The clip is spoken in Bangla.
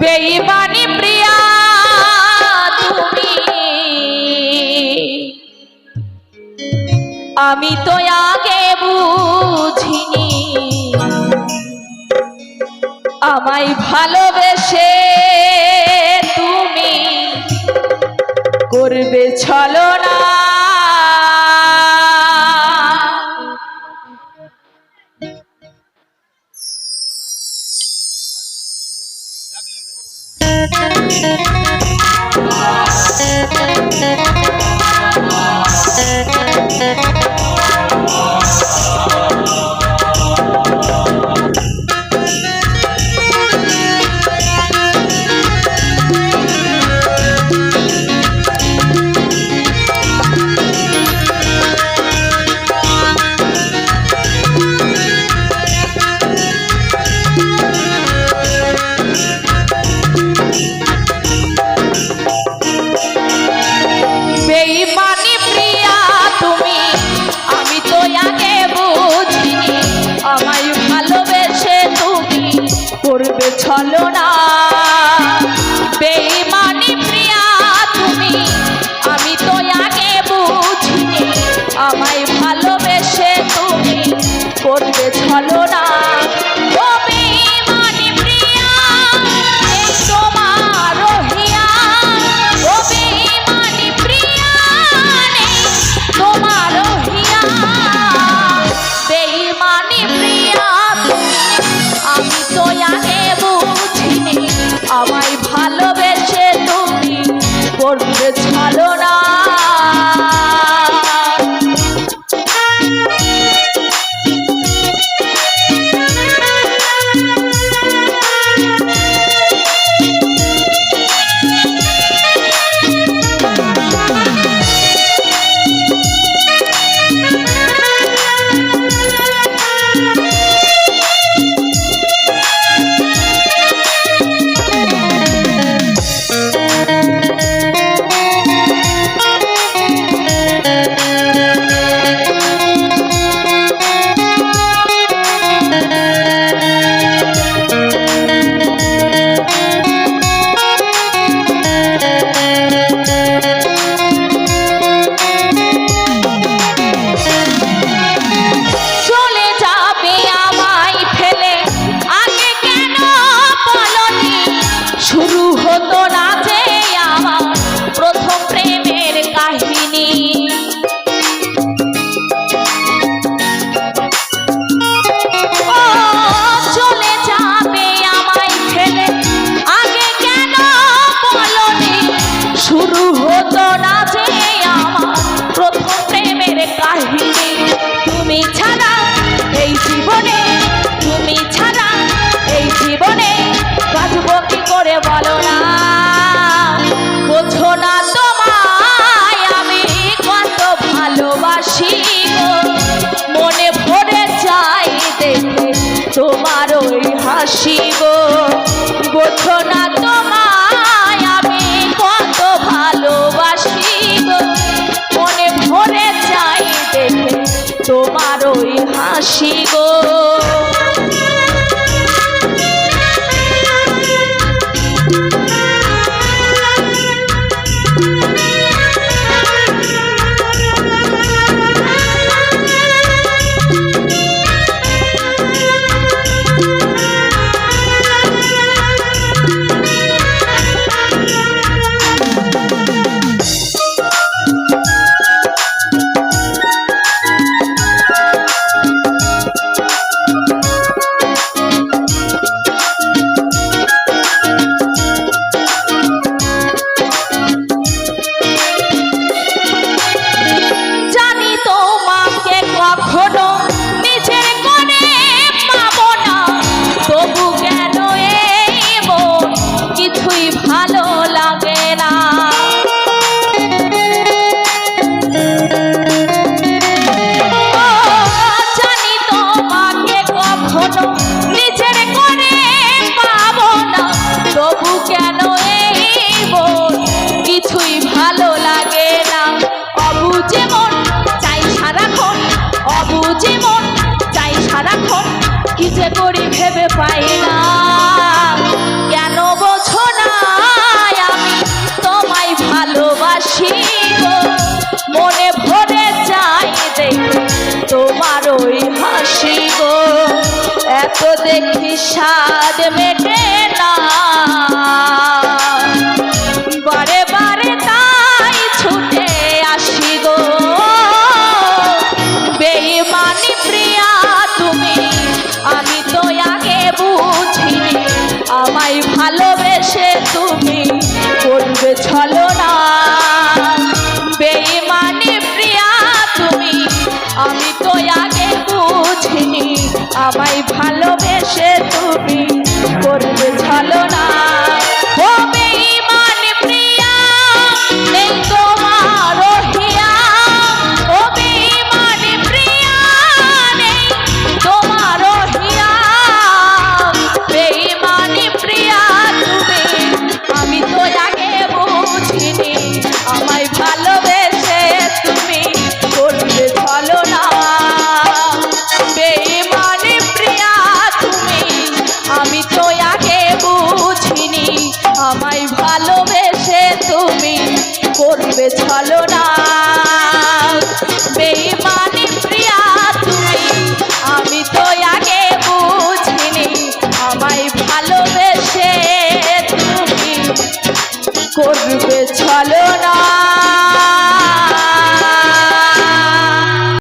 বেঈমানি প্রিয়া তুমি। আমি তো আগে বুঝিনি। আমায় ভালোবেসে তুমি করবে ছলনা। বলো না। করতে ছাড়ো না আসি तो देखी शाद में देना আমি তো আগে বুঝিনি আমায় ভালোবেসে তুমি করবে ভালো না।